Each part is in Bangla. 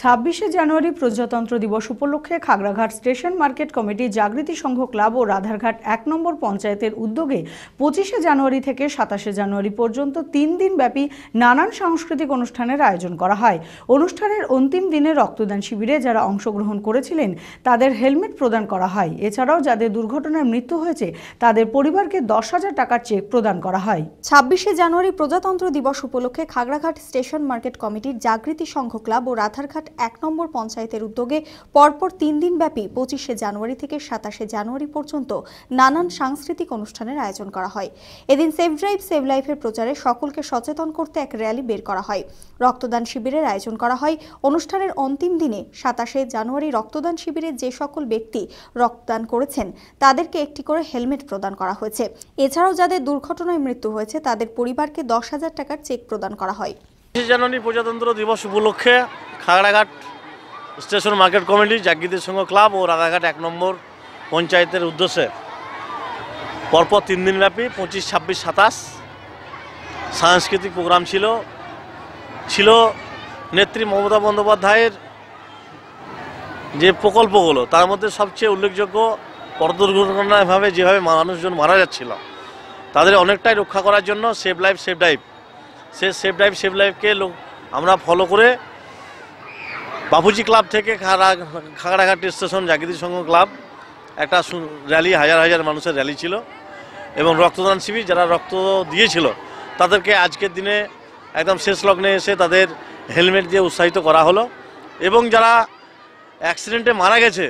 ছাব্বিশে জানুয়ারি প্রজাতন্ত্র দিবস উপলক্ষে Khagraghat station market committee, Jagriti Sangha club ও রাধারঘাট এক নম্বর পঞ্চায়েতের উদ্যোগে পঁচিশে জানুয়ারি থেকে সাতাশে জানুয়ারি পর্যন্ত তিন দিন ব্যাপী নানান সাংস্কৃতিক অনুষ্ঠানের আয়োজন করা হয়। অনুষ্ঠানের অন্তিম দিনে রক্তদান শিবিরে যারা অংশগ্রহণ করেছিলেন, তাদের হেলমেট প্রদান করা হয়। এছাড়াও যাদের দুর্ঘটনায় মৃত্যু হয়েছে, তাদের পরিবারকে দশ হাজার টাকার চেক প্রদান করা হয়। ছাব্বিশে জানুয়ারি প্রজাতন্ত্র দিবস উপলক্ষে খাগড়াঘাট স্টেশন মার্কেট কমিটির, জাগৃতি সংঘ ক্লাব ও রাধারঘাট এক নম্বর পঞ্চায়েতের উদ্যোগে পরপর তিন দিন ব্যাপী পঁচিশে জানুয়ারি থেকে সাতাশে জানুয়ারি পর্যন্ত নানান সাংস্কৃতিক অনুষ্ঠানের আয়োজন করা হয়। এদিন সেভ ড্রাইভ, সেভ লাইফের প্রচারে সকলকে সচেতন করতে এক র্যালি বের করা হয়। রক্তদান শিবিরের আয়োজন করা হয়। অনুষ্ঠানের অন্তিম দিনে সাতাশে জানুয়ারি রক্তদান শিবিরে যে সকল ব্যক্তি রক্তদান করেছেন, তাদেরকে একটি করে হেলমেট প্রদান করা হয়েছে। এছাড়াও যাদের দুর্ঘটনায় মৃত্যু হয়েছে, তাদের পরিবারকে দশ হাজার টাকার চেক প্রদান করা হয়। পঁচিশে জানুয়ারি প্রজাতন্ত্র দিবস উপলক্ষে খাগড়াঘাট স্টেশন মার্কেট কমিটি জাগিদের সংঘ ক্লাব ও রাধাঘাট এক নম্বর পঞ্চায়েতের উদ্দেশ্যে। পরপর তিন দিনব্যাপী পঁচিশ, ছাব্বিশ, সাতাশ সাংস্কৃতিক প্রোগ্রাম ছিল। ছিল নেত্রী মমতা বন্দ্যোপাধ্যায়ের যে প্রকল্পগুলো, তার মধ্যে সবচেয়ে উল্লেখযোগ্য পথ দুর্ঘটনাভাবে যেভাবে মানুষজন মারা যাচ্ছিল, তাদের অনেকটাই রক্ষা করার জন্য সেভ লাইফ সেভ ডাইভ সে সেভ ড্রাইভ সেভ লাইফকে লোক আমরা ফলো করে বাপুজি ক্লাব থেকে খাড়া, খাগড়াঘাট স্টেশন জাগৃতি সংঘ ক্লাব, একটা র্যালি, হাজার হাজার মানুষের র্যালি ছিল। এবং রক্তদান শিবির, যারা রক্ত দিয়েছিল, তাদেরকে আজকের দিনে একদম শেষ লগ্নে এসে তাদের হেলমেট দিয়ে উৎসাহিত করা হলো। এবং যারা অ্যাক্সিডেন্টে মারা গেছে,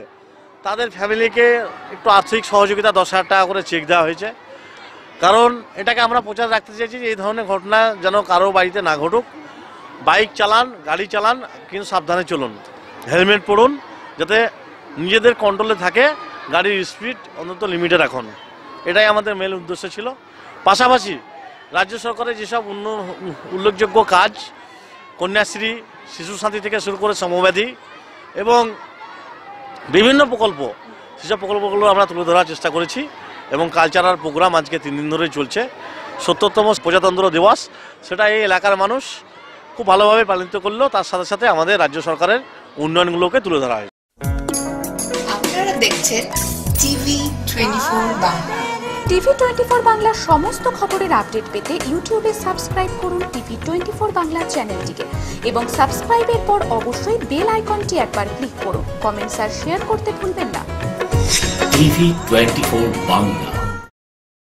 তাদের ফ্যামিলিকে একটু আর্থিক সহযোগিতা, দশ হাজার টাকা করে চেক দেওয়া হয়েছে। কারণ এটাকে আমরা প্রচার রাখতে চাইছি যে, এই ধরনের ঘটনা যেন কারও বাড়িতে না ঘটুক। বাইক চালান, গাড়ি চালান, কিন্তু সাবধানে চলুন। হেলমেট পরুন, যাতে নিজেদের কন্ট্রোলে থাকে, গাড়ির স্পিড অন্তত লিমিটে রাখুন। এটাই আমাদের মেল উদ্দেশ্য ছিল। পাশাপাশি রাজ্য সরকারের যেসব উন্ন, উল্লেখযোগ্য কাজ, কন্যাশ্রী শিশু সাথী থেকে শুরু করে সমব্যাধি এবং বিভিন্ন প্রকল্প, সেসব প্রকল্পগুলো আমরা তুলে ধরার চেষ্টা করেছি এবং কালচারাল প্রোগ্রাম আজকে তিন দিন ধরে চলছে। সত্তরতম প্রজাতন্ত্র দিবস, সেটা এই এলাকার মানুষ খুব ভালোভাবে পালিত করল তার সাথে সাথে আমাদের রাজ্য সরকারের উন্নয়নগুলোকে তুলে ধরা হয় আপনারা দেখছেন TV twenty four Bangla. TV twenty four বাংলার সমস্ত খবরের আপডেট পেতে ইউটিউবে সাবস্ক্রাইব করুন টিভি টোয়েন্টি ফোর বাংলা চ্যানেলটিকে এবং সাবস্ক্রাইবের পর অবশ্যই বেল আইকনটি একবার ক্লিক করুন। কমেন্টস আর শেয়ার করতে ভুলবেন না। TV twenty four Bangla.